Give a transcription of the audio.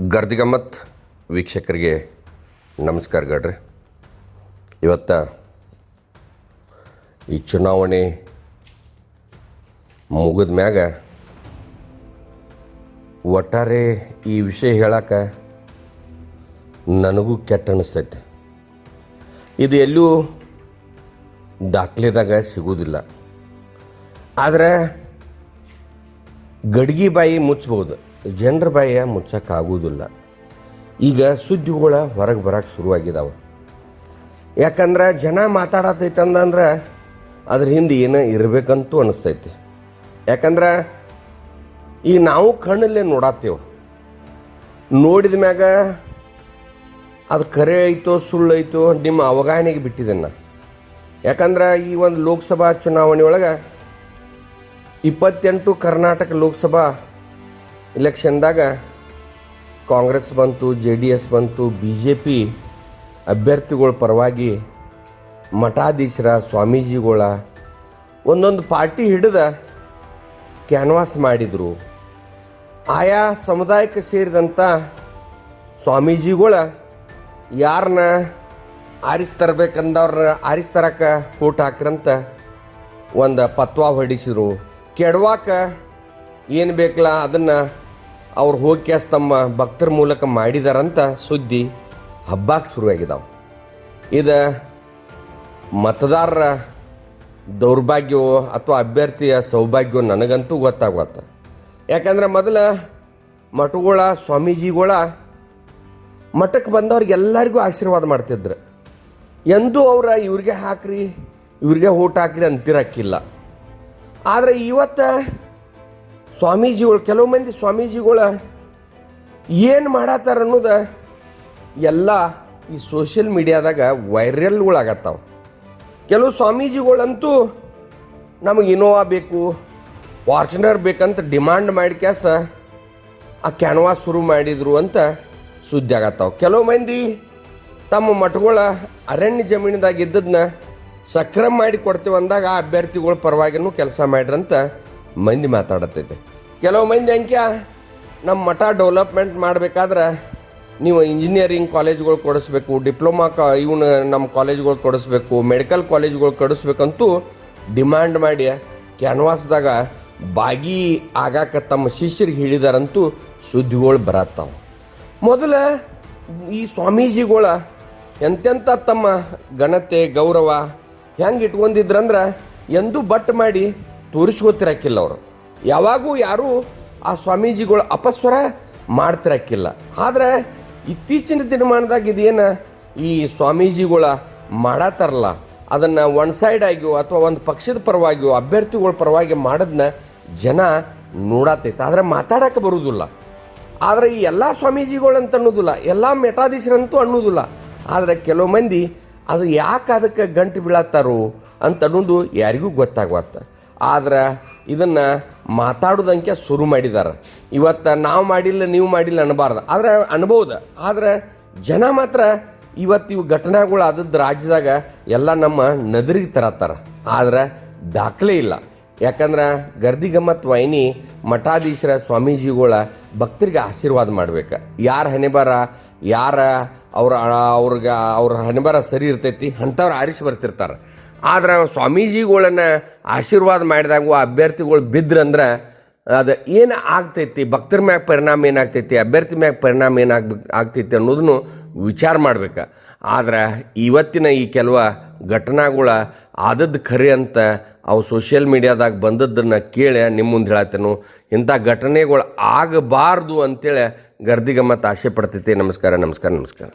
ಗರ್ದಿಗಮ್ಮತ್ ವೀಕ್ಷಕರಿಗೆ ನಮಸ್ಕಾರ ಗಡ್ರಿ. ಇವತ್ತ ಈ ಚುನಾವಣೆ ಮುಗಿದ ಮ್ಯಾಗ ಒಟ್ಟಾರೆ ಈ ವಿಷಯ ಹೇಳಕ್ಕೆ ನನಗೂ ಕೆಟ್ಟ ಅನಿಸ್ತೈತೆ. ಇದು ಎಲ್ಲೂ ದಾಖಲೆದಾಗ ಸಿಗೋದಿಲ್ಲ. ಆದರೆ ಗಡ್ಗಿ ಬಾಯಿ ಮುಚ್ಚಬಹುದು ಜನರ ಬಾಯ ಮುಚ್ಚೋಕ್ಕಾಗೋದಿಲ್ಲ ಈಗ ಸುದ್ದಿಗಳ ಹೊರಗೆ ಬರಕ್ಕೆ ಶುರುವಾಗಿದ್ದಾವೆ ಯಾಕಂದ್ರೆ ಜನ ಮಾತಾಡತೈತಂದ್ರೆ ಅದ್ರ ಹಿಂದೆ ಏನೋ ಇರಬೇಕಂತೂ ಅನಿಸ್ತೈತಿ. ಯಾಕಂದ್ರೆ ಈ ನಾವು ಕಣ್ಣಲ್ಲೇ ನೋಡತ್ತೇವೆ. ನೋಡಿದ ಮ್ಯಾಗ ಅದು ಕರೆ ಐತೋ ಸುಳ್ಳು ಐತೋ ನಿಮ್ಮ ಅವಗಾಹನೆಗೆ ಬಿಟ್ಟಿದ್ದನ್ನು ಯಾಕಂದ್ರೆ ಈ ಒಂದು ಲೋಕಸಭಾ ಚುನಾವಣೆ ಒಳಗೆ ಇಪ್ಪತ್ತೆಂಟು ಕರ್ನಾಟಕ ಲೋಕಸಭಾ ಇಲೆಕ್ಷನ್ದಾಗ ಕಾಂಗ್ರೆಸ್ ಬಂತು, ಜೆ ಡಿ ಎಸ್ ಬಂತು, ಬಿ ಜೆ ಪಿ ಅಭ್ಯರ್ಥಿಗಳ ಪರವಾಗಿ ಮಠಾಧೀಶರ, ಸ್ವಾಮೀಜಿಗಳ ಒಂದೊಂದು ಪಾರ್ಟಿ ಹಿಡಿದ ಕ್ಯಾನ್ವಾಸ್ ಮಾಡಿದರು. ಆಯಾ ಸಮುದಾಯಕ್ಕೆ ಸೇರಿದಂಥ ಸ್ವಾಮೀಜಿಗಳ ಯಾರನ್ನ ಆರಿಸ್ತರಬೇಕಂದವ್ರನ್ನ ಆರಿಸ್ತರಕ್ಕೆ ಆರಿಸ್ ತರಕ್ಕೆ ಓಟ್ ಹಾಕ್ರಂತ ಒಂದು ಪತ್ವ ಹೊಡಿಸಿದರು. ಕೆಡವಾಕ ಏನು ಬೇಕಲ್ಲ ಅದನ್ನು ಅವ್ರು ಹೋಗಿ ತಮ್ಮ ಭಕ್ತರ ಮೂಲಕ ಮಾಡಿದಾರಂತ ಸುದ್ದಿ ಹಬ್ಬಕ್ಕೆ ಶುರುವಾಗಿದ್ದಾವೆ ಇದು ಮತದಾರರ ದೌರ್ಭಾಗ್ಯವೋ ಅಥವಾ ಅಭ್ಯರ್ಥಿಯ ಸೌಭಾಗ್ಯವೋ ನನಗಂತೂ ಗೊತ್ತಾಗುತ್ತೆ ಯಾಕಂದ್ರೆ ಮೊದಲ ಮಠಗಳ, ಸ್ವಾಮೀಜಿಗಳ ಮಠಕ್ಕೆ ಬಂದವ್ರಿಗೆ ಎಲ್ಲರಿಗೂ ಆಶೀರ್ವಾದ ಮಾಡ್ತಿದ್ರು. ಎಂದೂ ಅವರ ಇವ್ರಿಗೆ ಹಾಕ್ರಿ, ಇವ್ರಿಗೆ ಓಟ್ ಹಾಕ್ರಿ ಅಂತಿರಕ್ಕಿಲ್ಲ. ಆದರೆ ಇವತ್ತು ಸ್ವಾಮೀಜಿಗಳು, ಕೆಲವು ಮಂದಿ ಸ್ವಾಮೀಜಿಗಳು ಏನು ಮಾಡತ್ತಾರ ಅನ್ನೋದು ಎಲ್ಲ ಈ ಸೋಷಿಯಲ್ ಮೀಡಿಯಾದಾಗ ವೈರಲ್ಗಳಾಗತ್ತಾವ ಕೆಲವು ಸ್ವಾಮೀಜಿಗಳಂತೂ ನಮಗೆ ಇನೋವಾ ಬೇಕು ಫಾರ್ಚುನರ್ ಬೇಕಂತ ಡಿಮಾಂಡ್ ಮಾಡಿ ಕ್ಯಾಸ ಆ ಕ್ಯಾನ್ವಾಸ್ ಶುರು ಮಾಡಿದರು ಅಂತ ಸುದ್ದಿ ಆಗತ್ತಾವ. ಕೆಲವು ಮಂದಿ ತಮ್ಮ ಮಠಗಳ ಅರಣ್ಯ ಜಮೀನದಾಗ ಇದ್ದದನ್ನ ಸಕ್ರಮ ಮಾಡಿ ಕೊಡ್ತೀವಿ ಅಂದಾಗ ಆ ಅಭ್ಯರ್ಥಿಗಳ ಪರವಾಗಿನೂ ಕೆಲಸ ಮಾಡ್ರಂತ ಮಂದಿ ಮಾತಾಡತೈತೆ ಕೆಲವು ಮಂದಿ ಅಂಕ್ಯ ನಮ್ಮ ಮಠ ಡೆವಲಪ್ಮೆಂಟ್ ಮಾಡಬೇಕಾದ್ರೆ ನೀವು ಇಂಜಿನಿಯರಿಂಗ್ ಕಾಲೇಜ್ಗಳು ಕೊಡಿಸ್ಬೇಕು, ಡಿಪ್ಲೊಮಾ ಕಾ, ಇವನು ನಮ್ಮ ಕಾಲೇಜ್ಗಳು ಕೊಡಿಸ್ಬೇಕು ಮೆಡಿಕಲ್ ಕಾಲೇಜ್ಗಳು ಕೊಡಿಸ್ಬೇಕಂತೂ ಡಿಮ್ಯಾಂಡ್ ಮಾಡಿ ಕ್ಯಾನ್ವಾಸ್ದಾಗ ಬಾಗಿ ಆಗಾಕ ತಮ್ಮ ಶಿಷ್ಯರಿಗೆ ಹೇಳಿದಾರಂತೂ ಸುದ್ದಿಗಳು ಬರತ್ತಾವ. ಮೊದಲ ಈ ಸ್ವಾಮೀಜಿಗಳ ಎಂತೆಂಥ ತಮ್ಮ ಘನತೆ, ಗೌರವ ಹೆಂಗೆ ಇಟ್ಕೊಂಡಿದ್ರಂದ್ರೆ, ಎಂದೂ ಬಟ್ ಮಾಡಿ ತೋರಿಸ್ಕೋತಿರಕ್ಕಿಲ್ಲ ಅವರು. ಯಾವಾಗೂ ಯಾರೂ ಆ ಸ್ವಾಮೀಜಿಗಳ ಅಪಸ್ವರ ಮಾಡ್ತಿರಕ್ಕಿಲ್ಲ ಆದರೆ ಇತ್ತೀಚಿನ ದಿನಮಾನದಾಗ ಇದೇನು ಈ ಸ್ವಾಮೀಜಿಗಳ ಮಾಡತ್ತಾರಲ್ಲ ಅದನ್ನು ಒನ್ ಸೈಡ್ ಆಗಿಯೋ ಅಥವಾ ಒಂದು ಪಕ್ಷದ ಪರವಾಗಿಯೋ, ಅಭ್ಯರ್ಥಿಗಳ ಪರವಾಗಿ ಮಾಡೋದನ್ನ ಜನ ನೋಡತೈತೆ. ಆದರೆ ಮಾತಾಡಕ್ಕೆ ಬರುವುದಿಲ್ಲ ಆದರೆ ಈ ಎಲ್ಲ ಸ್ವಾಮೀಜಿಗಳು ಅಂತ ಅನ್ನೋದಿಲ್ಲ, ಎಲ್ಲ ಮೆಟಾಧೀಶರಂತೂ ಅನ್ನೋದಿಲ್ಲ. ಆದರೆ ಕೆಲವು ಮಂದಿ ಅದು ಯಾಕೆ ಅದಕ್ಕೆ ಗಂಟು ಬೀಳತ್ತಾರೋ ಅಂತ ಅನ್ನೋದು ಯಾರಿಗೂ ಗೊತ್ತಾಗವತ್ತ ಆದ್ರೆ ಇದನ್ನು ಮಾತಾಡೋದಂಕೆ ಶುರು ಮಾಡಿದ್ದಾರೆ ಇವತ್ತು ನಾವು ಮಾಡಿಲ್ಲ, ನೀವು ಮಾಡಿಲ್ಲ ಅನ್ನಬಾರ್ದು. ಆದರೆ ಅನ್ಬೋದು. ಆದರೆ ಜನ ಮಾತ್ರ ಇವತ್ತು ಇವು ಘಟನೆಗಳು ಆದದ್ದು ರಾಜ್ಯದಾಗ ಎಲ್ಲ ನಮ್ಮ ನದರಿಗೆ ತರತ್ತಾರ. ಆದರೆ ದಾಖಲೆ ಇಲ್ಲ. ಯಾಕಂದ್ರೆ ಗರ್ದಿ ಗಮ್ಮತ್ ವಾಹಿನಿ ಮಠಾಧೀಶರ ಸ್ವಾಮೀಜಿಗಳ ಭಕ್ತರಿಗೆ ಆಶೀರ್ವಾದ ಮಾಡ್ಬೇಕು. ಯಾರು ಹಣೆಬರ ಯಾರ ಅವ್ರ, ಅವ್ರಿಗೆ ಅವ್ರ ಹಣೆಬರ ಸರಿ ಇರ್ತೈತಿ, ಅಂಥವ್ರು ಆರಿಸಿ ಬರ್ತಿರ್ತಾರೆ. ಆದ್ರೆ ಸ್ವಾಮೀಜಿಗಳನ್ನ ಆಶೀರ್ವಾದ ಮಾಡಿದಾಗ ಆ ಅಭ್ಯರ್ಥಿಗಳು ಬಿದ್ರಂದ್ರೆ ಅದು ಏನು ಆಗ್ತೈತಿ? ಭಕ್ತರ ಮ್ಯಾಗ ಪರಿಣಾಮ ಏನಾಗ್ತೈತಿ? ಅಭ್ಯರ್ಥಿ ಮ್ಯಾಗ ಪರಿಣಾಮ ಏನಾಗ್ಬೇಕು ಆಗ್ತೈತಿ ಅನ್ನೋದನ್ನು ವಿಚಾರ ಮಾಡ್ಬೇಕು. ಆದ್ರೆ ಇವತ್ತಿನ ಈ ಕೆಲವು ಘಟನಾಗಳ ಆದದ್ದು ಖರೆ ಅಂತ ಅವು ಸೋಷಿಯಲ್ ಮೀಡಿಯಾದಾಗ ಬಂದದ್ದನ್ನು ಕೇಳಿ ನಿಮ್ಮ ಮುಂದೆ ಹೇಳತ್ತೇನು. ಇಂಥ ಘಟನೆಗಳು ಆಗಬಾರ್ದು ಅಂತೇಳಿ ಗರ್ದಿಗಮ್ಮತ್ತು ಆಸೆ ಪಡ್ತೈತಿ. ನಮಸ್ಕಾರ ನಮಸ್ಕಾರ ನಮಸ್ಕಾರ.